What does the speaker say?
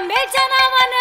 Pembe canavarı